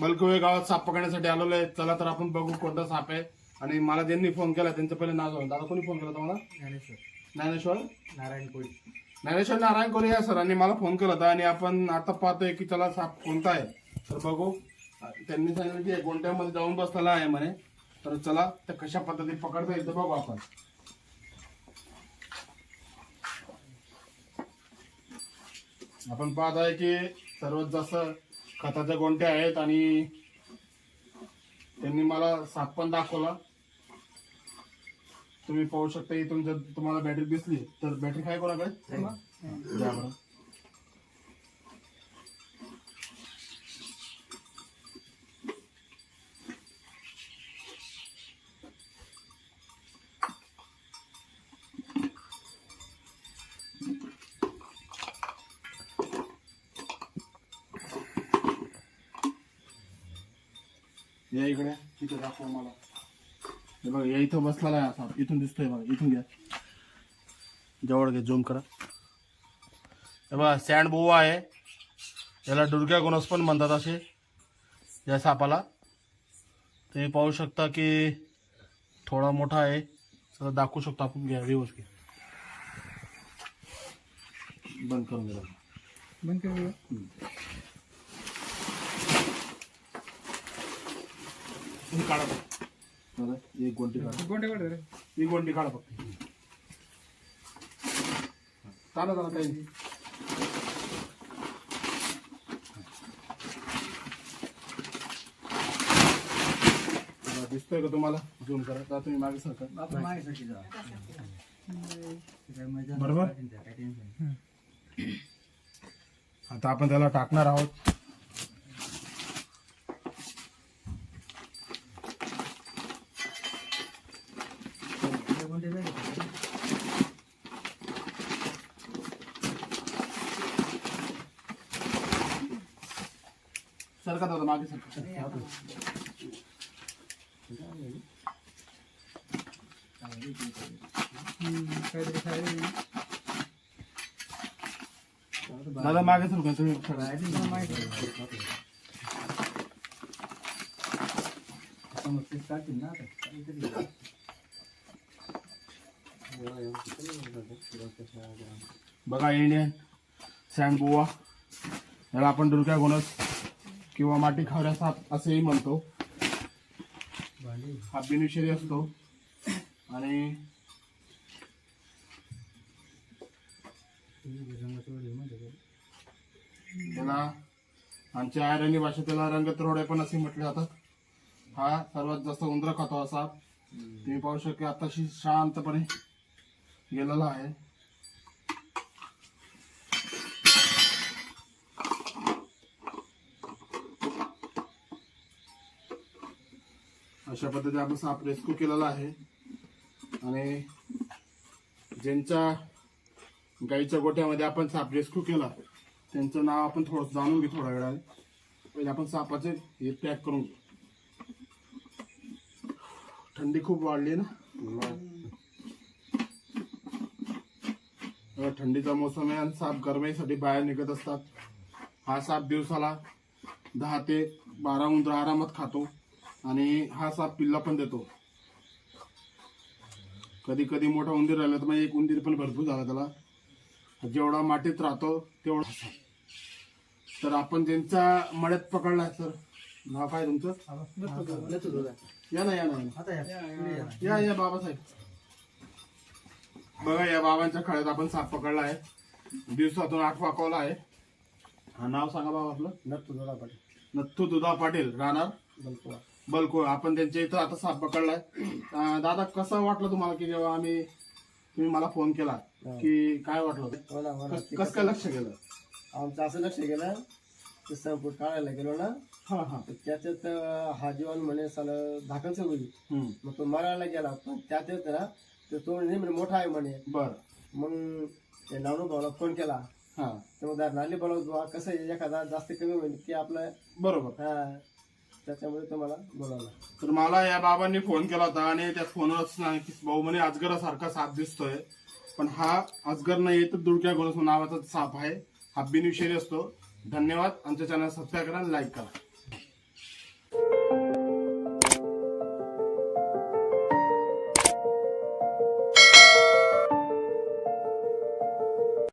बलकवे गावात साप पकडण्यासाठी आलेलो आहे. चला तर आपण बघू कोणता साप आहे. आणि मला ज्यांनी फोन केला त्यांचं पहिले नाव सांगा. दादा कोणी फोन केला तुम्हाला? ज्ञानेश्वर. ज्ञानेश्वर? नारायण कोळी. ज्ञानेश्वर नारायण कोरे या सरांनी मला फोन केला होता. आणि आपण आता पाहतोय की त्याला साप कोणता आहे. तर बघू. त्यांनी सांगितलं की एक गोंट्यामध्ये जाऊन बसलेला आहे म्हणे. तर चला त्या कशा पद्धतीने पकडता येईल बघू आपण. आपण पाहत आहे की सर्वात जास्त खताच्या गोंट्या आहेत आणि त्यांनी मला साप पण दाखवला. तुम्ही पाहू शकता इथून जर तुम्हाला बॅटरी दिसली तर बॅटरी काय कोणाकडे? या इकडे इथे दाखव मला. हे बघा या इथं बसलेला आहे असा इथून दिसतोय बघा इथून घ्या जवळ घे झूम करा. हे बघा सँड बुवा आहे. याला डुरक्या गोनस पण म्हणतात असे या सापाला. तुम्ही पाहू शकता की थोडा मोठा आहे. सगळं दाखवू शकतो आपण. घ्या व्यवस्थ घ्या. बंद करून घ्या. बंद करूया तुम्ही काढा फक्त. दादा, एक गोंटी काढा. रे. ही गोंडी काढा फक्त. काही नाही. दिसतोय का तुम्हाला? झूम करा. आता तुम्ही मागे सरका. आपण माझ्यासाठी जा. बरोबर? आता आपण त्याला टाकणार आहोत. सरका दादा मागे सरका दादा मागे सरका तुम्ही. बघा इंडियन सँड बुवा याला आपण डुरक्या गोनस. किंवा माटी खावऱ्या साप असेही म्हणतो. हा बिनविषारी असतो. आणि त्याला आमच्या आयरणी भाषेत त्याला रंगत्रोडे पण असे म्हटले जातात. हा सर्वात जास्त उंदर खातो असा तुम्ही पाहू शकता आताशी शांतपणे गेलेला आहे. अशा पद्धतीने आपण साप रेस्क्यू केलेला आहे. आणि ज्यांच्या गाईच्या गोठ्यामध्ये आपण साप रेस्क्यू केला त्यांचं नाव आपण थोडं जाणून घेऊ थोड्या वेळाने. पहिले आपण सापाचे हे पॅक करून घेऊ. थंडी खूप वाढली ना? थंडीचा मोसम आहे आणि साप गरमाईसाठी बाहेर निघत असतात. हा साप दिवसाला दहा ते बारा उंदरा आरामात खातो. आणि हा साप पिल्ला पण देतो. कधी कधी मोठा उंदीर राहिला तर मग एक उंदीर पण भरपूर झाला त्याला. जेवढा मातीत राहतो तेवढा. तर आपण ज्यांचा मळ्यात पकडला सर नाव काय तुमचं? या ना या ना या ना. या. या बाबासाहेब. बघा या बाबांच्या खळ्यात आपण साप पकडला आहे. दिवसातून आठ वाकवला आहे. हा नाव सांगा बाबा आपलं. नक्की जोडा पाटील नथू दुधा पाटील राहणार बलकुळा बलको आपण त्यांच्या इथं आता साप पकडलाय. अं, दादा कसं वाटलं तुम्हाला की जेव्हा आम्ही तुम्ही मला फोन केला की काय वाटलं? हो ना हो ना. कस- काय लक्ष गेलं? आमचं असं लक्ष गेलं ते संपूट काढायला गेलो ना हा हा. तर त्याच्यात अं, हा जीवन म्हणे साला सगळी हम्म. मग तो मारायला गेला पण त्याच्यात ना तो तो म्हणे म्हणे मोठा आहे म्हणे. बर. मग ते नावणू भाऊला फोन केला. हा. तर मग नाली बोलावत कसं आहे, एखादा जास्त कमी होईल की आपलं? बरोबर. हा. त्याच्यामुळे तुम्हाला बोलावला. तर मला या बाबांनी फोन केला होता आणि त्या फोनवरच सांग की भाऊ म्हणे अजगरासारखा साप दिसतोय. पण हा अजगर नाही तर दुडक्या गोलस नावाचा साप आहे. हा बिनविषयी असतो. धन्यवाद. आमच्या चॅनल सबस्क्राईब करा लाईक करा.